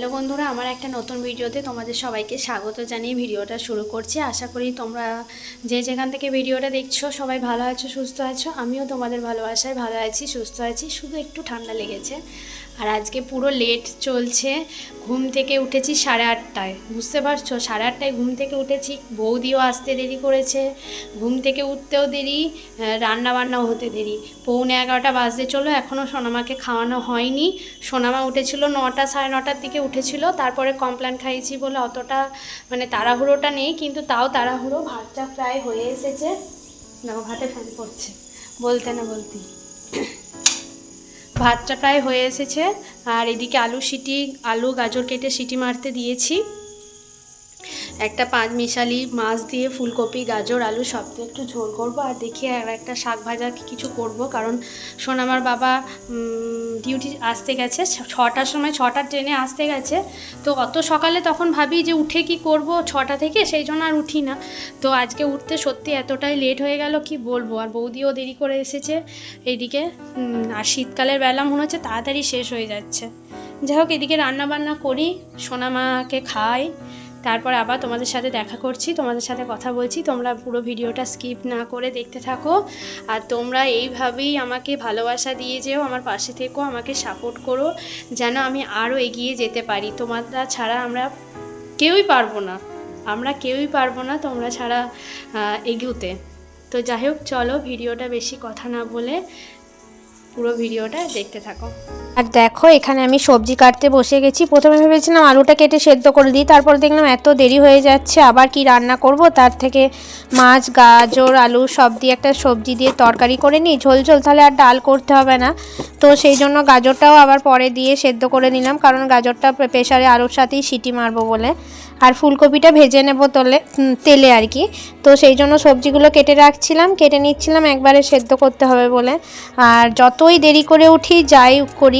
Hello বন্ধুরা, আমার একটা নতুন ভিডিওতে তোমাদের সবাইকে স্বাগত জানিয়ে ভিডিওটা শুরু করছি। আশা করি তোমরা যে যেখান থেকে ভিডিওটা দেখছ সবাই ভালো আছো, সুস্থ আছো। আমিও তোমাদের ভালোবাসায় ভালো আছি, সুস্থ আছি। শুধু একটু ঠান্ডা লেগেছে। আর আজকে পুরো লেট চলছে, ঘুম থেকে উঠেছি সাড়ে আটটায়। বুঝতে পারছ? সাড়ে আটটায় ঘুম থেকে উঠেছি, বৌদিও আসতে দেরি করেছে, ঘুম থেকে উঠতেও দেরি রান্না বান্নাও হতে দেরি। পৌনে এগারোটা বাজতে চলো এখনও সোনামাকে খাওয়ানো হয়নি। সোনামা উঠেছিল নটা, সাড়ে নটার দিকে উঠেছিল, তারপরে কমপ্লেন খাইয়েছি বলে অতটা মানে তাড়াহুড়োটা নেই, কিন্তু তাও তাড়াহুড়ো, ভাতটা প্রায় হয়ে এসেছে। ভাতে ফ্যান পড়ছে বলতে না বলতেই। ভাতটা প্রায় হয়ে এসেছে। আর এদিকে আলু সিটি আলু গাজর কেটে সিটি মারতে দিয়েছি। একটা পাঁচ মিশালি মাছ দিয়ে ফুলকপি, গাজর, আলু সব দিয়ে একটু ঝোল করব আর দেখি আর একটা শাক ভাজা কিছু করব। কারণ সোনামার বাবা ডিউটি আসতে গেছে ছটার সময়, ছটার ট্রেনে আসতে গেছে। তো অত সকালে তখন ভাবি যে উঠে কি করব ছটা থেকে, সেই জন্য আর উঠি না। তো আজকে উঠতে সত্যি এতটাই লেট হয়ে গেল, কি বলব? আর বৌদিও দেরি করে এসেছে। এইদিকে আর শীতকালের বেলা মনে হচ্ছে তাড়াতাড়ি শেষ হয়ে যাচ্ছে। যাই হোক, এদিকে রান্না বান্না করি সোনামাকে খাই। তারপর আবার তোমাদের সাথে দেখা করছি, তোমাদের সাথে কথা বলছি, তোমরা পুরো ভিডিওটা স্কিপ না করে দেখতে থাকো। আর তোমরা এইভাবেই আমাকে ভালোবাসা দিয়ে যেও, আমার পাশে থেকো, আমাকে সাপোর্ট করো, যেন আমি আরও এগিয়ে যেতে পারি। তোমরা ছাড়া আমরা কেউই পারব না। আমরা কেউই পারব না তোমরা ছাড়া এগোতে। তো যাই হোক, চলো ভিডিওটা বেশি কথা না বলে পুরো ভিডিওটা দেখতে থাকো। আর দেখো, এখানে আমি সবজি কাটতে বসে গেছি। প্রথমে ভেবেছিলাম আলুটা কেটে সেদ্ধ করে দিই, তারপর দেখলাম এত দেরি হয়ে যাচ্ছে, আবার কি রান্না করব? তার থেকে মাছ, গাজর, আলু সব দিয়ে একটা সবজি দিয়ে তরকারি করে নিই। ঝোল ঝোল তাহলে আর ডাল করতে হবে না। তো সেই জন্য গাজরটাও আবার পরে দিয়ে সেদ্ধ করে নিলাম, কারণ গাজরটা প্রেশারে আলুর সাথেই সিটি মারবো বলে। আর ফুলকপিটা ভেজে নেব তোলে তেলে আর কি। তো সেই জন্য সবজিগুলো কেটে রাখছিলাম, কেটে নিচ্ছিলাম, একবারে সেদ্ধ করতে হবে বলে। আর যতই দেরি করে উঠি, যাই করি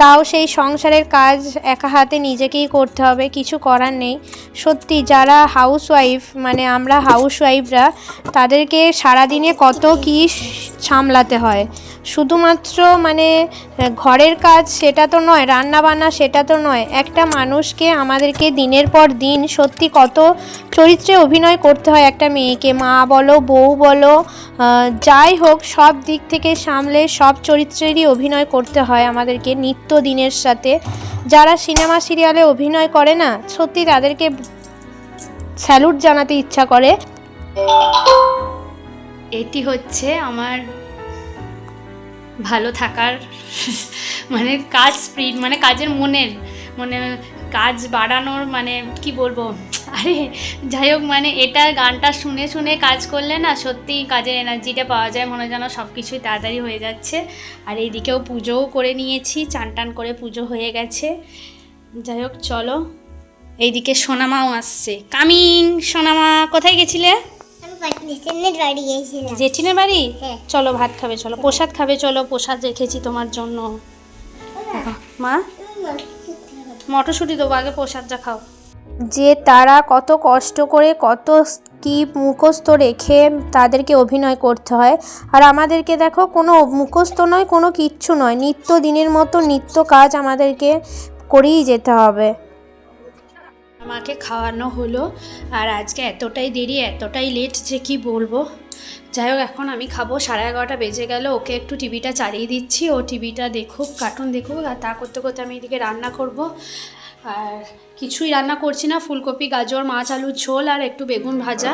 তাও সেই সংসারের কাজ একা হাতে নিজেকেই করতে হবে, কিছু করার নেই। সত্যি, যারা হাউসওয়াইফ মানে আমরা হাউসওয়াইফরা তাদেরকে সারাদিনে কত কী সামলাতে হয়। শুধুমাত্র মানে ঘরের কাজ সেটা তো নয় রান্না বান্না সেটা তো নয়। একটা মানুষকে আমাদেরকে দিনের পর দিন সত্যি কত চরিত্রে অভিনয় করতে হয় একটা মেয়েকে। মা বলো, বউ বলো যাই হোক, সব দিক থেকে সামলে সব চরিত্রেরই অভিনয় করতে হয় আমাদেরকে। নিত্য দিনের সাথে। যারা সিনেমা সিরিয়ালে অভিনয় করে না, সত্যি তাদেরকে স্যালুট জানাতে ইচ্ছা করে। এটি হচ্ছে আমার ভালো থাকার মানে কাজ স্পিড মানে কাজের মনের মানে কাজ বাড়ানোর মানে কি বলব? আরে যাই হোক মানে এটা গানটা শুনে শুনে কাজ করলে না সত্যি কাজের এনার্জিটা পাওয়া যায় মনে যেন সব কিছুই তাড়াতাড়ি হয়ে যাচ্ছে। আর এইদিকেও পুজোও করে নিয়েছি চান টান করে পুজো হয়ে গেছে। যাই হোক চলো। এইদিকে সোনামাও আসছে। কামিং সোনামা কোথায় গেছিলে? জেঠিনের বাড়ি হ্যাঁ। চলো ভাত খাবে চলো। প্রসাদ খাবে চলো প্রসাদ রেখেছি তোমার জন্য। মা? মটরশুঁটি দেবো আগে প্রসাদটা খাও। যে তারা কত কষ্ট করে, কত কি মুখস্থ রেখে তাদেরকে অভিনয় করতে হয়। আর আমাদেরকে দেখো, কোনো মুখস্থ নয়, কোনো কিচ্ছু নয়। নিত্য দিনের মতো নিত্য কাজ আমাদেরকে করেই যেতে হবে। আমাকে খাওয়ানো হলো, আর আজকে এতটাই দেরি, এতটাই লেট যে কি বলব? যাই হোক, এখন আমি খাব, সাড়ে এগারোটা বেজে গেল, ওকে একটু টিভিটা চালিয়ে দিচ্ছি। ও টিভিটা দেখুক কার্টুন দেখুক, আর তা করতে করতে আমি এদিকে রান্না করব। আর কিছুই রান্না করছি না, ফুলকপি, গাজর, মাছ, আলুর ঝোল আর একটু বেগুন ভাজা।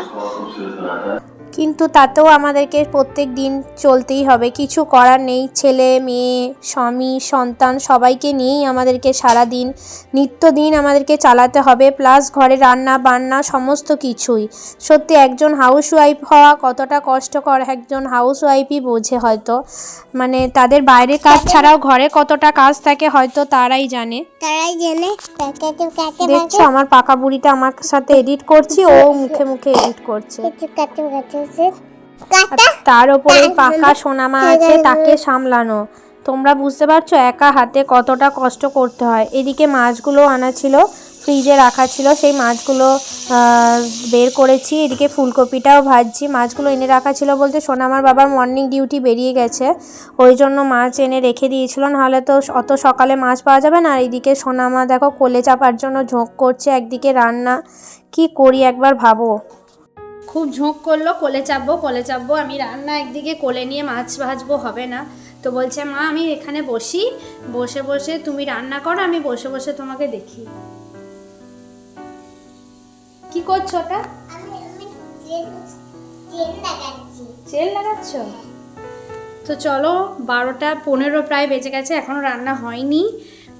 কিন্তু তাতেও আমাদেরকে প্রত্যেক দিন চলতেই হবে, কিছু করার নেই, ছেলে, মেয়ে, স্বামী, সন্তান সবাইকে নিয়েই আমাদেরকে সারা দিন নিত্যদিন আমাদেরকে চালাতে হবে, প্লাস ঘরে রান্না বান্না সমস্ত কিছুই। সত্যি একজন হাউসওয়াইফ হওয়া কতটা কষ্টকর, একজন হাউসওয়াইফই বোঝে হয়তো। মানে তাদের বাইরের কাজ ছাড়াও ঘরে কতটা কাজ থাকে হয়তো তারাই জানে। তারাই জেনে প্যাকেটে কাটে দেখছ আমার পাকা বুড়িটা আমার সাথে এডিট করছি ও মুখে মুখে এডিট করছে। তার ওপরে পাকা সোনামা আছে তাকে সামলানো। তোমরা বুঝতে পারছ একা হাতে কতটা কষ্ট করতে হয়। এদিকে মাছগুলো আনা ছিল ফ্রিজে রাখা ছিল, সেই মাছগুলো বের করেছি। এদিকে ফুলকপিটাও ভাজছি। মাছগুলো এনে রাখা ছিল বলতে সোনা আমার বাবার মর্নিং ডিউটি বেরিয়ে গেছে। ওই জন্য মাছ এনে রেখে দিয়েছিল। নাহলে তো অত সকালে মাছ পাওয়া যাবে না। আর এদিকে সোনামা দেখো কোলে চাপার জন্য ঝোঁক করছে, একদিকে রান্না। কি করি একবার ভাবো। খুব ঝোঁক করল, কোলে চাপবো কোলে চাপবো। আমি রান্না একদিকে কোলে নিয়ে মাছ ভাজবো, হবে না। তো বলছে, মা, আমি এখানে বসি। বসে বসে তুমি রান্না করো, আমি বসে বসে তোমাকে দেখি। কি করছ ওটা ট্রেন লাগাচ্ছি। লাগাচ্ছ? তো চলো বারোটা পনেরো প্রায় বেজে গেছে এখনও রান্না হয়নি।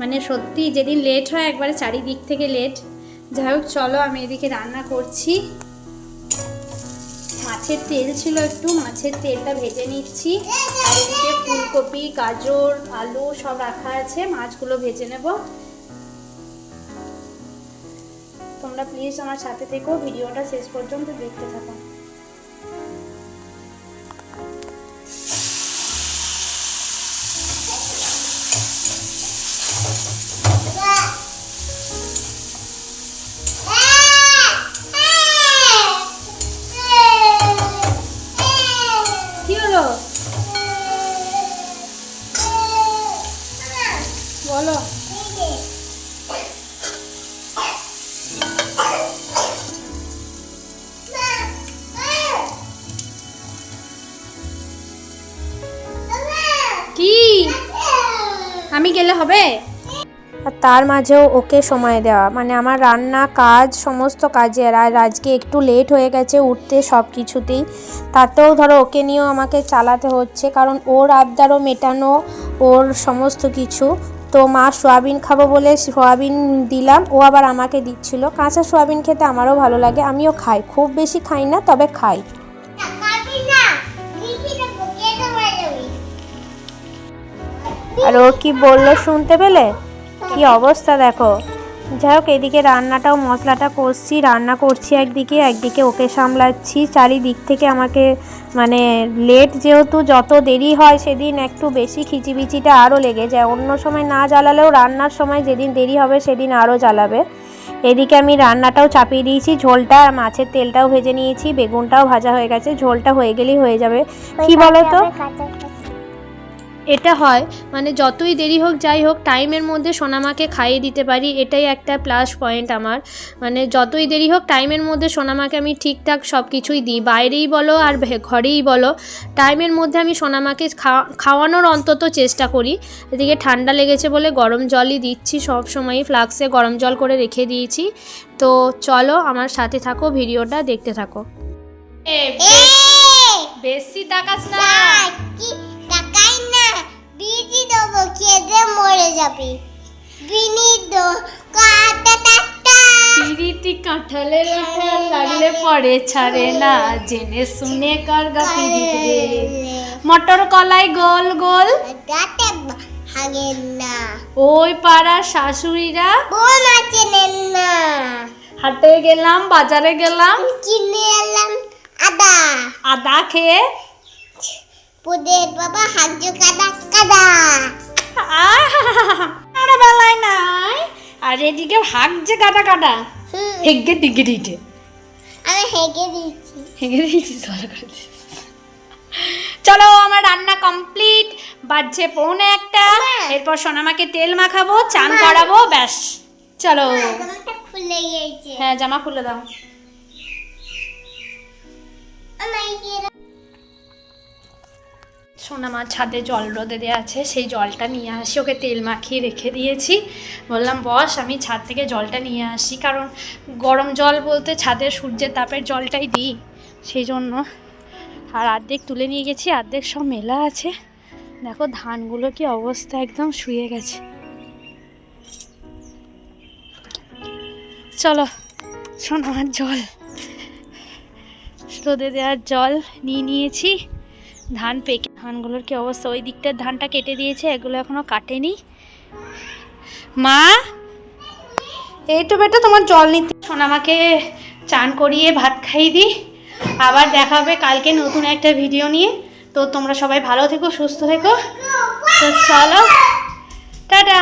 মানে সত্যি যেদিন লেট হয় একবারে চারিদিক থেকে লেট যাই হোক চলো আমি এদিকে রান্না করছি। মাছের তেল ছিল একটু মাছের তেলটা ভেজে নিচ্ছি। আর এদিকে ফুলকপি গাজর আলু সব রাখা আছে মাছগুলো ভেজে নেব। তোমরা প্লিজ আমার সাথে থেকেও ভিডিওটা শেষ পর্যন্ত দেখতে থাকো। কি? আমি গেলে হবে? আর তার মাঝেও ওকে সময় দেওয়া। মানে আমার রান্না কাজ, সমস্ত কাজের আর আজকে একটু লেট হয়ে গেছে উঠতে সব কিছুতেই। তাতেও ধরো ওকে নিয়েও আমাকে চালাতে হচ্ছে। কারণ ওর আবদারও মেটানো, ওর সমস্ত কিছু। তো মা সোয়াবিন খাব বলে সোয়াবিন দিলাম, ও আবার আমাকে দিচ্ছিল। কাঁচা সোয়াবিন খেতে আমারও ভালো লাগে। আমিও খাই। খুব বেশি খাই না, তবে খাই। আর ও কি বলল শুনতে পেলে? কি অবস্থা দেখো। যাই হোক এদিকে রান্নাটাও, মশলাটা কষছি, রান্না করছি একদিকে একদিকে ওকে সামলাচ্ছি। চারিদিক থেকে আমাকে মানে লেট যেহেতু যত দেরি হয় সেদিন একটু বেশি খিচিবিচিটা আরও লেগে যায়। অন্য সময় না জ্বালালেও রান্নার সময় যেদিন দেরি হবে সেদিন আরও জ্বালাবে। এদিকে আমি রান্নাটাও চাপিয়ে দিয়েছি। ঝোলটা আর মাছের তেলটাও ভেজে নিয়েছি, বেগুনটাও ভাজা হয়ে গেছে। ঝোলটা হয়ে গেলেই হয়ে যাবে। কি বলো তো? এটা হয় মানে যতই দেরি হোক যাই হোক টাইমের মধ্যে সোনামাকে খাইয়ে দিতে পারি এটাই একটা প্লাস পয়েন্ট আমার। মানে যতই দেরি হোক টাইমের মধ্যে সোনামাকে আমি ঠিকঠাক সব কিছুই দিই। বাইরেই বলো আর ঘরেই বলো টাইমের মধ্যে আমি সোনামাকে খাওয়া- খাওয়ানোর অন্তত চেষ্টা করি। এদিকে ঠান্ডা লেগেছে বলে গরম জলই দিচ্ছি সব সময় ফ্লাক্সে গরম জল করে রেখে দিয়েছি। তো চলো আমার সাথে থাকো ভিডিওটা দেখতে থাকো। বেশি তাকাস না। যাবে। বিনি কাটা টাটা পিরিতি কাঁঠালের আঠাল লাগলে পরে ছাড়ে না জেনে শুনে কার গা পিরিত রে। মটর কলাই গোল গোল। গাতে না। ওই পাড়ার শাশুড়িরা। বোন আছে নেন না। হাটে গেলাম বাজারে গেলাম। কিনে এলাম আদা। আদা খেয়ে পুদের বাবা হাজ্য কাদা কাদা। আর বেলায় নাই। আর এদিকে যে কাটা কাটা হেগে দিকে দিতে আমি হেগে দিচ্ছি হেগে ভালো করে চলো আমার রান্না কমপ্লিট। বাজছে পৌনে একটা। এরপর সোনামাকে তেল মাখাবো চান করাবো ব্যাস। চলো। হ্যাঁ জামা খুলে দাও। সোনামার ছাদে জল রোদে দেওয়া আছে, সেই জলটা নিয়ে আসি। ওকে তেল মাখিয়ে রেখে দিয়েছি। বললাম, বস, আমি ছাদ থেকে জলটা নিয়ে আসি। কারণ গরম জল বলতে ছাদের সূর্যের তাপের জলটাই দিই। সেই জন্য আর অর্ধেক তুলে নিয়ে গেছি অর্ধেক সব মেলা আছে। দেখো, ধানগুলো কি অবস্থা, একদম শুয়ে গেছে। চলো, সোনামার জল, রোদে দেওয়ার জল নিয়ে নিয়েছি। ধান পেকে ধানগুলোর কি অবস্থা? ওই দিকটার ধানটা কেটে দিয়েছে এগুলো এখনও কাটেনি। মা? এই তো বেটা তোমার জল নিতে শোন আমাকে চান করিয়ে ভাত খাইয়ে দিই আবার দেখা হবে কালকে নতুন একটা ভিডিও নিয়ে। তো তোমরা সবাই ভালো থেকো সুস্থ থেকো। তো চলো। টাটা।